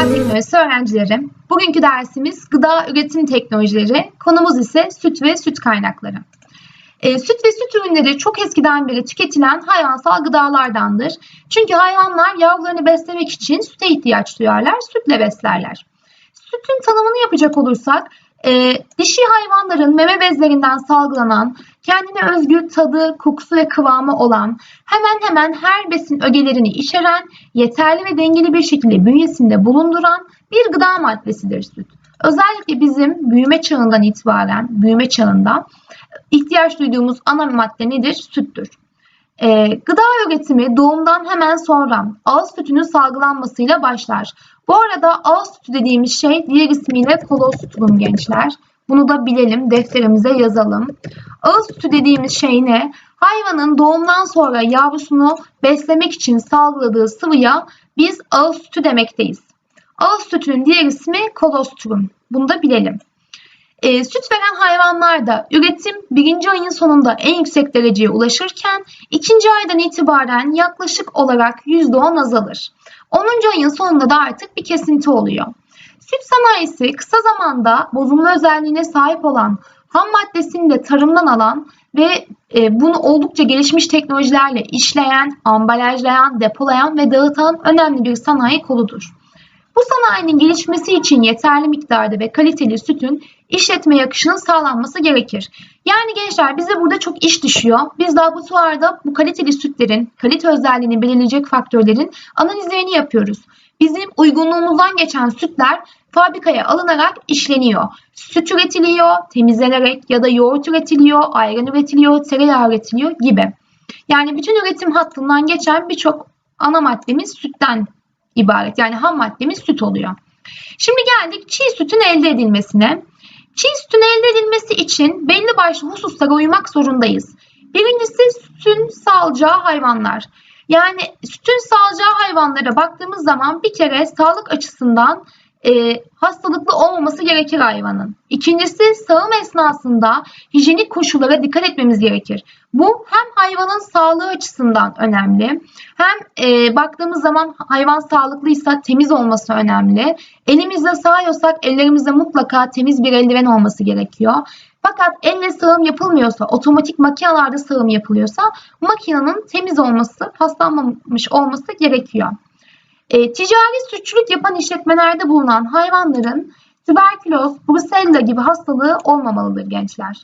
Teknolojisi öğrencileri. Bugünkü dersimiz gıda üretim teknolojileri. Konumuz ise süt ve süt kaynakları. E, süt ve süt ürünleri çok eskiden beri tüketilen hayvansal gıdalardandır. Çünkü hayvanlar yavrularını beslemek için süte ihtiyaç duyarlar, sütle beslerler. Sütün tanımını yapacak olursak, e, dişi hayvanların meme bezlerinden salgılanan, kendine özgü tadı, kokusu ve kıvamı olan, hemen hemen her besin ögelerini içeren, yeterli ve dengeli bir şekilde bünyesinde bulunduran bir gıda maddesidir süt. Özellikle bizim büyüme çağından itibaren, büyüme çağında ihtiyaç duyduğumuz ana madde nedir? Süttür. Ee, gıda üretimi doğumdan hemen sonra ağız sütünün salgılanmasıyla başlar. Bu arada ağız sütü dediğimiz şey diğer ismiyle kolostrum gençler. Bunu da bilelim, defterimize yazalım. Ağız sütü dediğimiz şey ne? Hayvanın doğumdan sonra yavrusunu beslemek için salgıladığı sıvıya biz ağız sütü demekteyiz. Ağız sütünün diğer ismi kolostrum. Bunu da bilelim. E, süt veren hayvanlarda üretim birinci ayın sonunda en yüksek dereceye ulaşırken ikinci aydan itibaren yaklaşık olarak %10 azalır. 10. ayın sonunda da artık bir kesinti oluyor. Süt sanayisi kısa zamanda bozulma özelliğine sahip olan ham maddesini de tarımdan alan ve e, bunu oldukça gelişmiş teknolojilerle işleyen, ambalajlayan, depolayan ve dağıtan önemli bir sanayi koludur. Bu sanayinin gelişmesi için yeterli miktarda ve kaliteli sütün işletme yakışının sağlanması gerekir. Yani gençler bize burada çok iş düşüyor. Biz laboratuvarda bu kaliteli sütlerin, kalite özelliğini belirleyecek faktörlerin analizlerini yapıyoruz. Bizim uygunluğumuzdan geçen sütler fabrikaya alınarak işleniyor. Süt üretiliyor, temizlenerek ya da yoğurt üretiliyor, ayran üretiliyor, tereyağı üretiliyor gibi. Yani bütün üretim hattından geçen birçok ana maddemiz sütten ibaret. Yani ham maddemiz süt oluyor. Şimdi geldik çiğ sütün elde edilmesine. Çiğ sütün elde edilmesi için belli başlı hususlara uymak zorundayız. Birincisi sütün salacağı hayvanlar. Yani sütün salacağı hayvanlara baktığımız zaman bir kere sağlık açısından e, hastalıklı olmaması gerekir hayvanın. İkincisi sağım esnasında hijyenik koşullara dikkat etmemiz gerekir. Bu hem hayvanın sağlığı açısından önemli hem e, baktığımız zaman hayvan sağlıklıysa temiz olması önemli. Elimizde sağıyorsak ellerimizde mutlaka temiz bir eldiven olması gerekiyor. Fakat elle sağım yapılmıyorsa, otomatik makinelerde sağım yapılıyorsa makinenin temiz olması, paslanmamış olması gerekiyor. E, ticari sütçülük yapan işletmelerde bulunan hayvanların tüberküloz, brusella gibi hastalığı olmamalıdır gençler.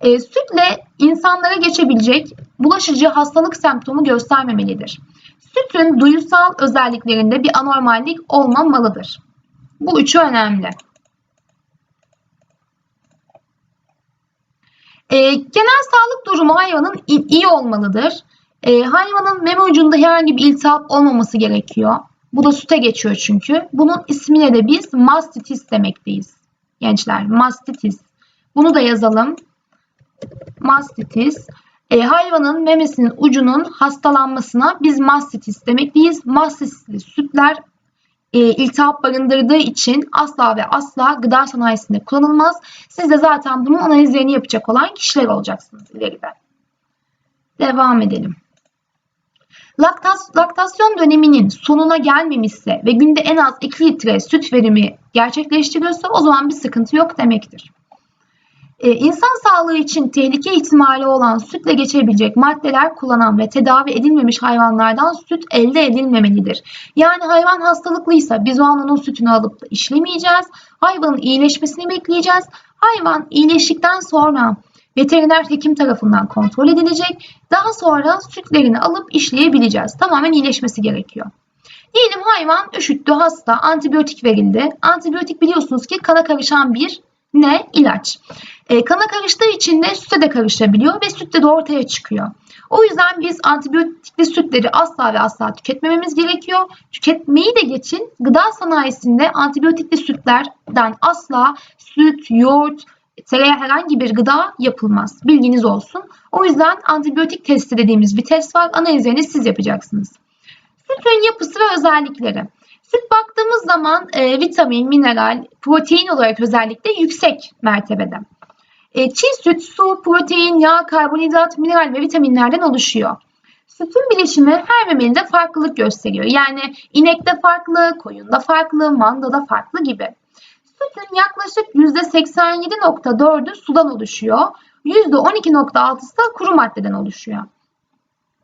E, sütle insanlara geçebilecek bulaşıcı hastalık semptomu göstermemelidir. Sütün duyusal özelliklerinde bir anormallik olmamalıdır. Bu üçü önemli. E, genel sağlık durumu hayvanın iyi olmalıdır. E, hayvanın meme ucunda herhangi bir iltihap olmaması gerekiyor. Bu da süte geçiyor çünkü. Bunun ismine de biz mastitis demekteyiz. Gençler mastitis. Bunu da yazalım. Mastitis. E, hayvanın memesinin ucunun hastalanmasına biz mastitis demekteyiz. Mastisli sütler e, iltihap barındırdığı için asla ve asla gıda sanayisinde kullanılmaz. Siz de zaten bunun analizlerini yapacak olan kişiler olacaksınız ileride. Devam edelim. Laktas, laktasyon döneminin sonuna gelmemişse ve günde en az 2 litre süt verimi gerçekleştiriyorsa o zaman bir sıkıntı yok demektir. Ee, insan sağlığı için tehlike ihtimali olan sütle geçebilecek maddeler kullanan ve tedavi edilmemiş hayvanlardan süt elde edilmemelidir. Yani hayvan hastalıklıysa biz o an onun sütünü alıp da işlemeyeceğiz. Hayvanın iyileşmesini bekleyeceğiz. Hayvan iyileştikten sonra veteriner hekim tarafından kontrol edilecek. Daha sonra sütlerini alıp işleyebileceğiz. Tamamen iyileşmesi gerekiyor. Diyelim hayvan üşüttü, hasta, antibiyotik verildi. Antibiyotik biliyorsunuz ki kana karışan bir ne? İlaç. E, kana karıştığı için de süte de karışabiliyor ve sütte de ortaya çıkıyor. O yüzden biz antibiyotikli sütleri asla ve asla tüketmememiz gerekiyor. Tüketmeyi de geçin gıda sanayisinde antibiyotikli sütlerden asla süt, yoğurt, tereyağı herhangi bir gıda yapılmaz. Bilginiz olsun. O yüzden antibiyotik testi dediğimiz bir test var. Analizlerini siz yapacaksınız. Sütün yapısı ve özellikleri. Süt baktığımız zaman e, vitamin, mineral, protein olarak özellikle yüksek mertebede. E, çiğ süt su, protein, yağ, karbonhidrat, mineral ve vitaminlerden oluşuyor. Sütün bileşimi her memelide farklılık gösteriyor. Yani inekte farklı, koyunda farklı, mandada farklı gibi. Sütün yaklaşık %87.4'ü sudan oluşuyor. %12.6'sı da kuru maddeden oluşuyor.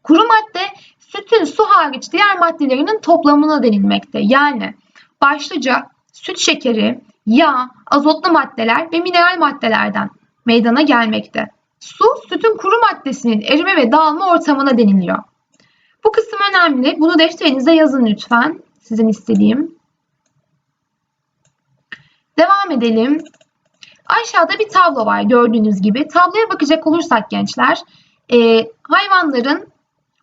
Kuru madde sütün su hariç diğer maddelerinin toplamına denilmekte. Yani başlıca süt şekeri, yağ, azotlu maddeler ve mineral maddelerden meydana gelmekte. Su, sütün kuru maddesinin erime ve dağılma ortamına deniliyor. Bu kısım önemli. Bunu defterinize yazın lütfen. Sizin istediğim. Devam edelim. Aşağıda bir tablo var gördüğünüz gibi. Tabloya bakacak olursak gençler, e, hayvanların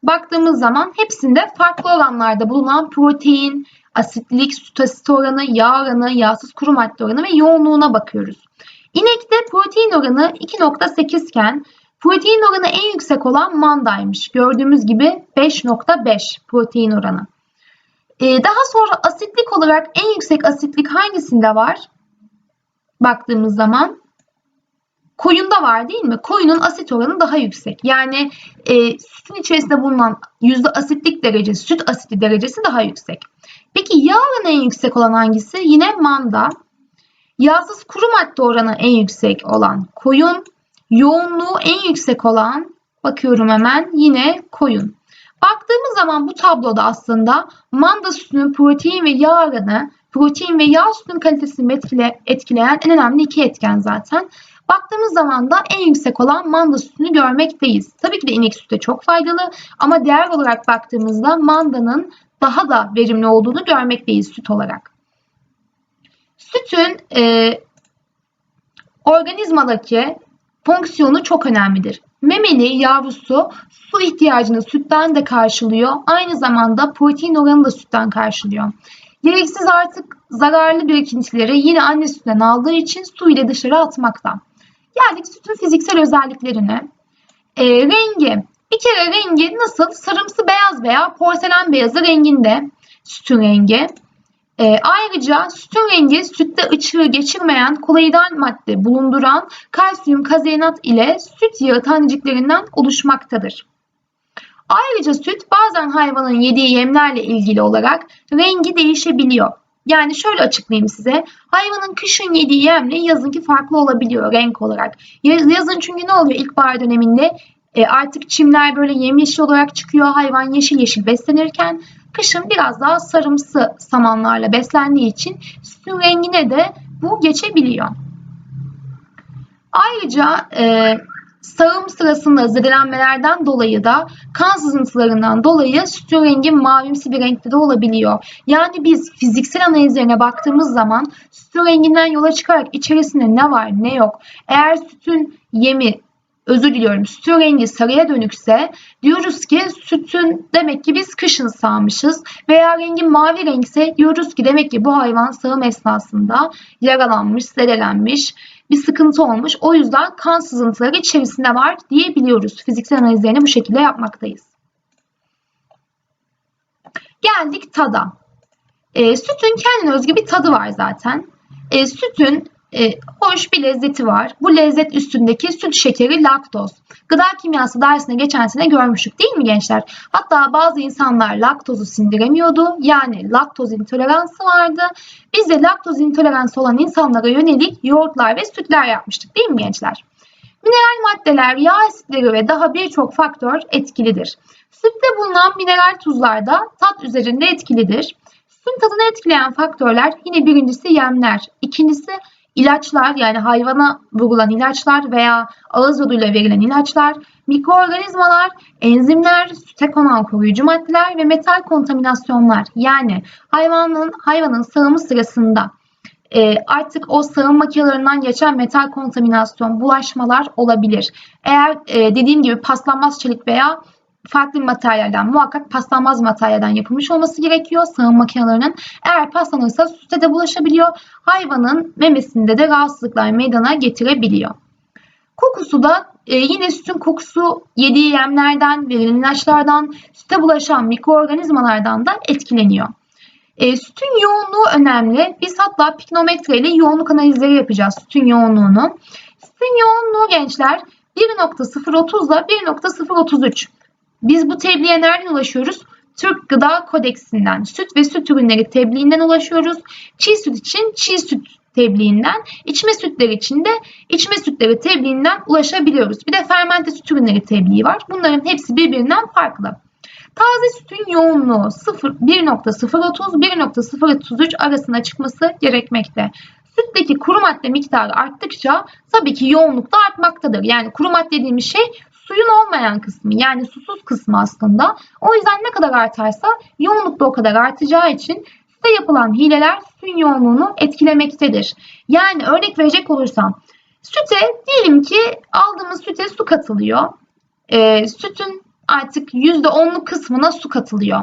baktığımız zaman hepsinde farklı oranlarda bulunan protein, asitlik, süt asit oranı, yağ oranı, yağsız kuru madde oranı ve yoğunluğuna bakıyoruz. İnekte protein oranı 2.8 iken protein oranı en yüksek olan mandaymış. Gördüğümüz gibi 5.5 protein oranı. Ee, daha sonra asitlik olarak en yüksek asitlik hangisinde var? Baktığımız zaman koyunda var değil mi? Koyunun asit oranı daha yüksek. Yani e, sütün içerisinde bulunan yüzde asitlik derecesi, süt asidi derecesi daha yüksek. Peki yağ oranı en yüksek olan hangisi? Yine manda. Yağsız kuru madde oranı en yüksek olan koyun. Yoğunluğu en yüksek olan bakıyorum hemen yine koyun. Baktığımız zaman bu tabloda aslında manda sütünün protein ve yağ oranı, protein ve yağ sütünün kalitesini etkile, etkileyen en önemli iki etken zaten. Baktığımız zaman da en yüksek olan manda sütünü görmekteyiz. Tabii ki de inek sütü de çok faydalı ama değer olarak baktığımızda mandanın daha da verimli olduğunu görmekteyiz süt olarak. Sütün e, organizmadaki fonksiyonu çok önemlidir. Memeli yavrusu su ihtiyacını sütten de karşılıyor. Aynı zamanda protein oranını da sütten karşılıyor. Gereksiz artık zararlı birikintileri yine anne sütünden aldığı için su ile dışarı atmakta. Geldik sütün fiziksel özelliklerine. E, rengi. Bir kere rengi nasıl? Sarımsı beyaz veya porselen beyazı renginde sütün rengi. E, ayrıca sütün rengi sütte ışığı geçirmeyen koloidal madde bulunduran kalsiyum kazeinat ile süt yağı taneciklerinden oluşmaktadır. Ayrıca süt bazen hayvanın yediği yemlerle ilgili olarak rengi değişebiliyor. Yani şöyle açıklayayım size. Hayvanın kışın yediği yemle yazınki farklı olabiliyor renk olarak. Yazın çünkü ne oluyor ilkbahar döneminde e, artık çimler böyle yemyeşil olarak çıkıyor. Hayvan yeşil yeşil beslenirken kışın biraz daha sarımsı samanlarla beslendiği için sütün rengine de bu geçebiliyor. Ayrıca e, sağım sırasında zedelenmelerden dolayı da kan sızıntılarından dolayı sütün rengi mavimsi bir renkte de olabiliyor. Yani biz fiziksel analizlerine baktığımız zaman sütün renginden yola çıkarak içerisinde ne var ne yok. Eğer sütün yemi özür diliyorum sütün rengi sarıya dönükse diyoruz ki sütün demek ki biz kışın sağmışız veya rengi mavi renkse diyoruz ki demek ki bu hayvan sağım esnasında yaralanmış, zedelenmiş bir sıkıntı olmuş. O yüzden kan sızıntıları içerisinde var diyebiliyoruz. Fiziksel analizlerini bu şekilde yapmaktayız. Geldik tada. E, sütün kendine özgü bir tadı var zaten. E, sütün e, hoş bir lezzeti var. Bu lezzet üstündeki süt şekeri laktoz. Gıda kimyası dersine geçen sene görmüştük değil mi gençler? Hatta bazı insanlar laktozu sindiremiyordu. Yani laktoz intoleransı vardı. Biz de laktoz intoleransı olan insanlara yönelik yoğurtlar ve sütler yapmıştık değil mi gençler? Mineral maddeler, yağ asitleri ve daha birçok faktör etkilidir. Sütte bulunan mineral tuzlar da tat üzerinde etkilidir. Sütün tadını etkileyen faktörler yine birincisi yemler, ikincisi ilaçlar yani hayvana vurulan ilaçlar veya ağız yoluyla verilen ilaçlar, mikroorganizmalar, enzimler, süte konan koruyucu maddeler ve metal kontaminasyonlar yani hayvanın hayvanın sağımı sırasında e, artık o sağım makinelerinden geçen metal kontaminasyon, bulaşmalar olabilir. Eğer e, dediğim gibi paslanmaz çelik veya farklı bir materyalden muhakkak paslanmaz materyalden yapılmış olması gerekiyor sağım makinelerinin. Eğer paslanırsa süte de bulaşabiliyor. Hayvanın memesinde de rahatsızlıklar meydana getirebiliyor. Kokusu da e, yine sütün kokusu yediği yemlerden, verilen ilaçlardan, süte bulaşan mikroorganizmalardan da etkileniyor. E, sütün yoğunluğu önemli. Biz hatta piknometre ile yoğunluk analizleri yapacağız sütün yoğunluğunu. Sütün yoğunluğu gençler 1.030 ile 1.033 Biz bu tebliğe nereden ulaşıyoruz? Türk Gıda Kodeksinden, süt ve süt ürünleri tebliğinden ulaşıyoruz. Çiğ süt için çiğ süt tebliğinden, içme sütleri için de içme sütleri tebliğinden ulaşabiliyoruz. Bir de fermente süt ürünleri tebliği var. Bunların hepsi birbirinden farklı. Taze sütün yoğunluğu 1.030-1.033 arasında çıkması gerekmekte. Sütteki kuru madde miktarı arttıkça tabii ki yoğunluk da artmaktadır. Yani kuru madde dediğimiz şey suyun olmayan kısmı yani susuz kısmı aslında. O yüzden ne kadar artarsa yoğunluk da o kadar artacağı için sütte yapılan hileler sütün yoğunluğunu etkilemektedir. Yani örnek verecek olursam süte diyelim ki aldığımız süte su katılıyor. E, sütün artık %10'luk kısmına su katılıyor.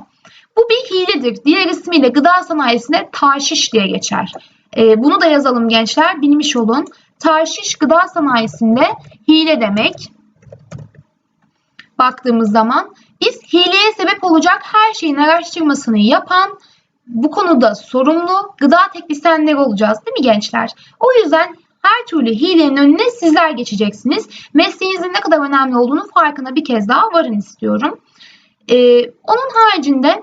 Bu bir hiledir. Diğer ismiyle gıda sanayisinde taşiş diye geçer. E, bunu da yazalım gençler. Bilmiş olun. Taşiş gıda sanayisinde hile demek. Baktığımız zaman biz hileye sebep olacak her şeyin araştırmasını yapan bu konuda sorumlu gıda teknisyenleri olacağız değil mi gençler? O yüzden her türlü hilenin önüne sizler geçeceksiniz. Mesleğinizin ne kadar önemli olduğunu farkına bir kez daha varın istiyorum. Ee, onun haricinde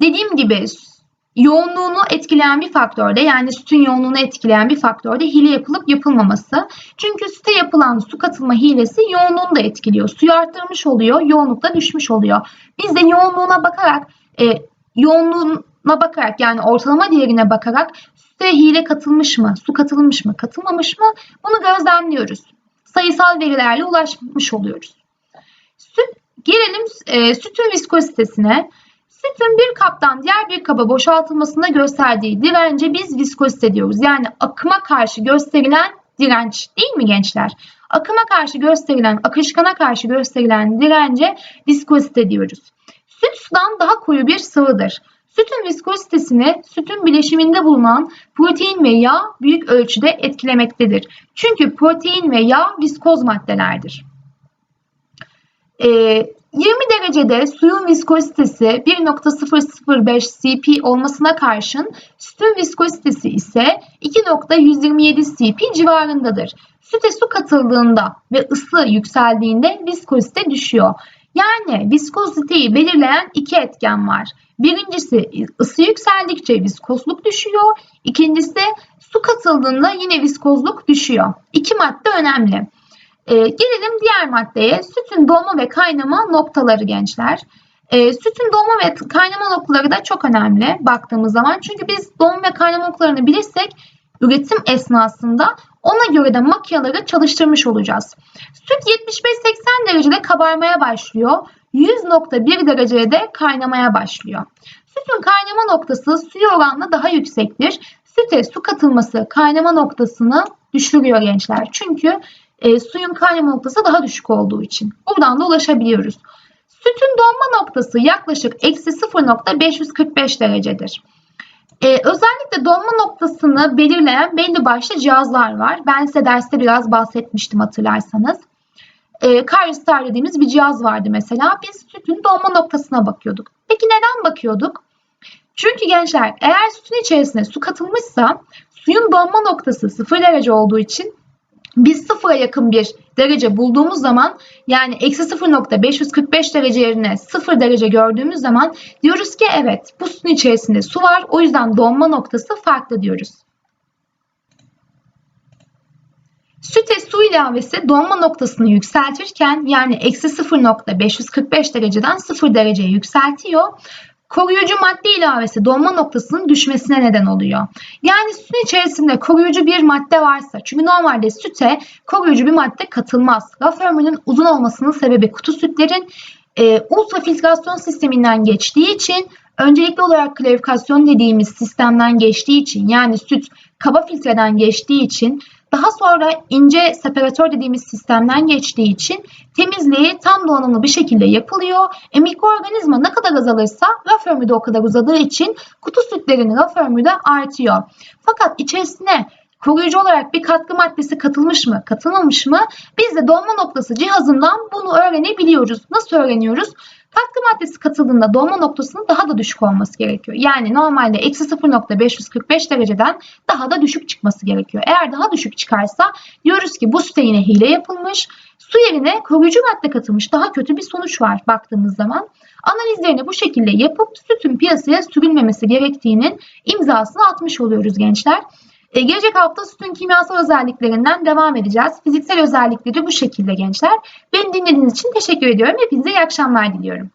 dediğim gibi yoğunluğunu etkileyen bir faktörde yani sütün yoğunluğunu etkileyen bir faktörde hile yapılıp yapılmaması. Çünkü süte yapılan su katılma hilesi yoğunluğunu da etkiliyor. Suyu arttırmış oluyor, yoğunluk da düşmüş oluyor. Biz de yoğunluğuna bakarak, e, yoğunluğuna bakarak yani ortalama değerine bakarak süte hile katılmış mı, su katılmış mı, katılmamış mı bunu gözlemliyoruz. Sayısal verilerle ulaşmış oluyoruz. Süt, gelelim e, sütün viskozitesine. Sütün bir kaptan diğer bir kaba boşaltılmasında gösterdiği dirence biz viskozite diyoruz. Yani akıma karşı gösterilen direnç değil mi gençler? Akıma karşı gösterilen, akışkana karşı gösterilen dirence viskozite diyoruz. Süt sudan daha koyu bir sıvıdır. Sütün viskozitesini sütün bileşiminde bulunan protein ve yağ büyük ölçüde etkilemektedir. Çünkü protein ve yağ viskoz maddelerdir. Ee, 20 derecede suyun viskozitesi 1.005 cp olmasına karşın sütün viskozitesi ise 2.127 cp civarındadır. Süte su katıldığında ve ısı yükseldiğinde viskozite düşüyor. Yani viskoziteyi belirleyen iki etken var. Birincisi ısı yükseldikçe viskozluk düşüyor. İkincisi su katıldığında yine viskozluk düşüyor. İki madde önemli. E, gelelim diğer maddeye. Sütün dolma ve kaynama noktaları gençler. E, sütün dolma ve kaynama noktaları da çok önemli baktığımız zaman. Çünkü biz dolma ve kaynama noktalarını bilirsek üretim esnasında ona göre de makineleri çalıştırmış olacağız. Süt 75-80 derecede kabarmaya başlıyor. 100.1 derecede de kaynamaya başlıyor. Sütün kaynama noktası suya oranla daha yüksektir. Süte su katılması kaynama noktasını düşürüyor gençler. Çünkü e, suyun kaynama noktası daha düşük olduğu için. Buradan da ulaşabiliyoruz. Sütün donma noktası yaklaşık eksi 0.545 derecedir. Ee, özellikle donma noktasını belirleyen belli başlı cihazlar var. Ben size derste biraz bahsetmiştim hatırlarsanız. Ee, Caristar dediğimiz bir cihaz vardı mesela. Biz sütün donma noktasına bakıyorduk. Peki neden bakıyorduk? Çünkü gençler eğer sütün içerisine su katılmışsa suyun donma noktası 0 derece olduğu için biz sıfıra yakın bir derece bulduğumuz zaman yani eksi 0.545 derece yerine 0 derece gördüğümüz zaman diyoruz ki evet bu suyun içerisinde su var o yüzden donma noktası farklı diyoruz. Süte su ilavesi donma noktasını yükseltirken yani eksi 0.545 dereceden 0 dereceye yükseltiyor koruyucu madde ilavesi donma noktasının düşmesine neden oluyor. Yani sütün içerisinde koruyucu bir madde varsa çünkü normalde süte koruyucu bir madde katılmaz. Raf ömrünün uzun olmasının sebebi kutu sütlerin e, ultrafiltrasyon sisteminden geçtiği için öncelikli olarak klarifikasyon dediğimiz sistemden geçtiği için yani süt kaba filtreden geçtiği için daha sonra ince separatör dediğimiz sistemden geçtiği için temizliği tam donanımlı bir şekilde yapılıyor. E, mikroorganizma ne kadar azalırsa raf ömrü de o kadar uzadığı için kutu sütlerinin raf ömrü de artıyor. Fakat içerisine koruyucu olarak bir katkı maddesi katılmış mı, katılmamış mı? Biz de donma noktası cihazından bunu öğrenebiliyoruz. Nasıl öğreniyoruz? Katkı maddesi katıldığında donma noktasının daha da düşük olması gerekiyor. Yani normalde eksi 0.545 dereceden daha da düşük çıkması gerekiyor. Eğer daha düşük çıkarsa diyoruz ki bu süte yine hile yapılmış. Su yerine koruyucu madde katılmış daha kötü bir sonuç var baktığımız zaman. Analizlerini bu şekilde yapıp sütün piyasaya sürülmemesi gerektiğinin imzasını atmış oluyoruz gençler. E, gelecek hafta sütün kimyasal özelliklerinden devam edeceğiz. Fiziksel özellikleri bu şekilde gençler. Beni dinlediğiniz için teşekkür ediyorum. Hepinize iyi akşamlar diliyorum.